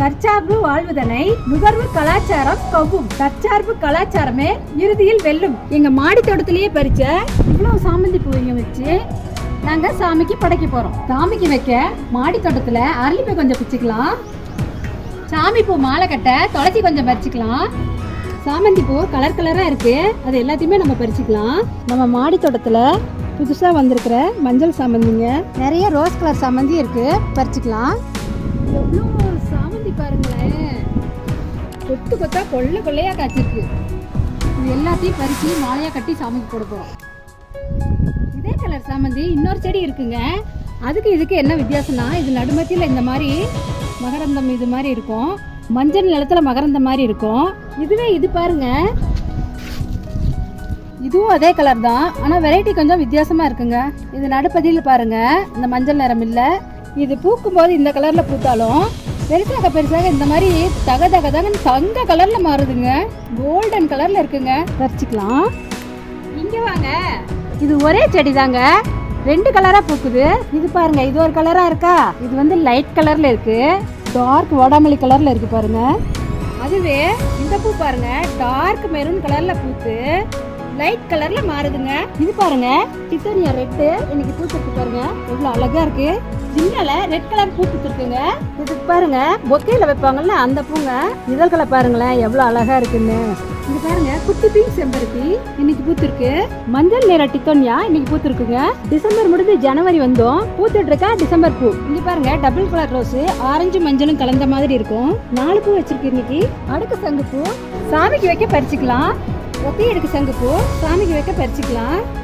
தற்சார்பு வாழ்வதனை நுகர்வு கலாச்சாரம் கவ்வும். தற்சார்பு கலாச்சாரமே இறுதியில் வெல்லும். எங்க மாடி தோட்டத்திலேயே பறிச்ச இவ்வளவு சாமந்தி பூவைங்க வச்சு நாங்க சாமிக்கு படைக்க போறோம். சாமிக்கு வைக்க மாடி தோட்டத்துல அரளிப்பூ கொஞ்சம் பிச்சுக்கலாம். சாமி பூ மாலை கட்ட துளசி கொஞ்சம் பறிச்சுக்கலாம். சாமந்தி பூ கலர் கலராக இருக்கு. அது எல்லாத்தையுமே நம்ம பறிச்சுக்கலாம். நம்ம மாடி தோட்டத்தில் புதுசாக வந்திருக்கிற மஞ்சள் சாமந்திங்க. நிறைய ரோஸ் கலர் சாமந்தி இருக்கு. பறிச்சுக்கலாம். எவ்வளோ சாமந்தி பாருங்களேன். கொத்து கொத்தா கொள்ளை கொள்ளையா காய்ச்சிருக்கு. இது எல்லாத்தையும் பறிச்சு மாலையா கட்டி சாமிக்கு போட போறோம். இதே கலர் சாமந்தி இன்னொரு செடி இருக்குங்க. அதுக்கு இதுக்கு என்ன வித்தியாசம்னா இது நடுமத்தியில் இந்த மாதிரி மகரந்தம் இது மாதிரி இருக்கும். மஞ்சள் நிலத்துல மகரந்தம் மாதிரி இருக்கும். இதுவே இது பாருங்க. இதுவும் அதே கலர் தான். ஆனால் வெரைட்டி கொஞ்சம் வித்தியாசமாக இருக்குங்க. இது நடுப்பதியில் பாருங்க. இந்த மஞ்சள் நிறம் இல்லை. இது பூக்கும் போது இந்த கலரில் பூத்தாலும் பெருசாக பெருசாக இந்த மாதிரி தக தக தகன்னு தங்க கலரில் மாறுதுங்க. கோல்டன் கலரில் இருக்குங்க. பறிச்சிக்கலாம் இங்கே வாங்க. இது ஒரே செடி தாங்க ரெண்டு கலராக பூக்குது. இது பாருங்க இது ஒரு கலராக இருக்கா? இது வந்து லைட் கலரில் இருக்கு. டார்க் வடாமல்லி கலரில் இருக்கு பாருங்க. அதுவே இந்த பூ பாருங்க டார்க் மெரூன் கலரில் பூத்து லைட் கலர்ல மாறுதுங்க. இது பாருங்க டிசோனியா ரெட்டு இன்னைக்கு பூத்துருக்கு பாருங்க. எவ்வளோ அழகா இருக்கு. சின்னல ரெட் கலர் பூ கொடுத்துருக்குங்க இது பாருங்க பொக்கையில வைப்பாங்கல்ல அந்த பூங்க. இதழ்களை பாருங்களேன் எவ்வளவு அழகா இருக்குன்னு. இது பாருங்க குட்டி பிங்க் செம்பருத்தி இன்னைக்கு பூத்திருக்கு. மஞ்சள் நிற டித்தோனியா இன்னைக்கு பூத்திருக்குங்க. டிசம்பர் முடிஞ்சு ஜனவரி வந்தோம். பூத்துட்டு இருக்கா டிசம்பர் பூ. இங்க பாருங்க டபுள் கலர் ரோஸ் ஆரஞ்சு மஞ்சளும் கலந்த மாதிரி இருக்கும். நாலு பூ வச்சிருக்கு இன்னைக்கு. அடுக்கு சங்கு பூ சாமிக்கு வைக்க பறிச்சுக்கலாம். ஒத்தி எடுக்கு சங்கு பூ சாமிக்கு வைக்க பறிச்சுக்கலாம்.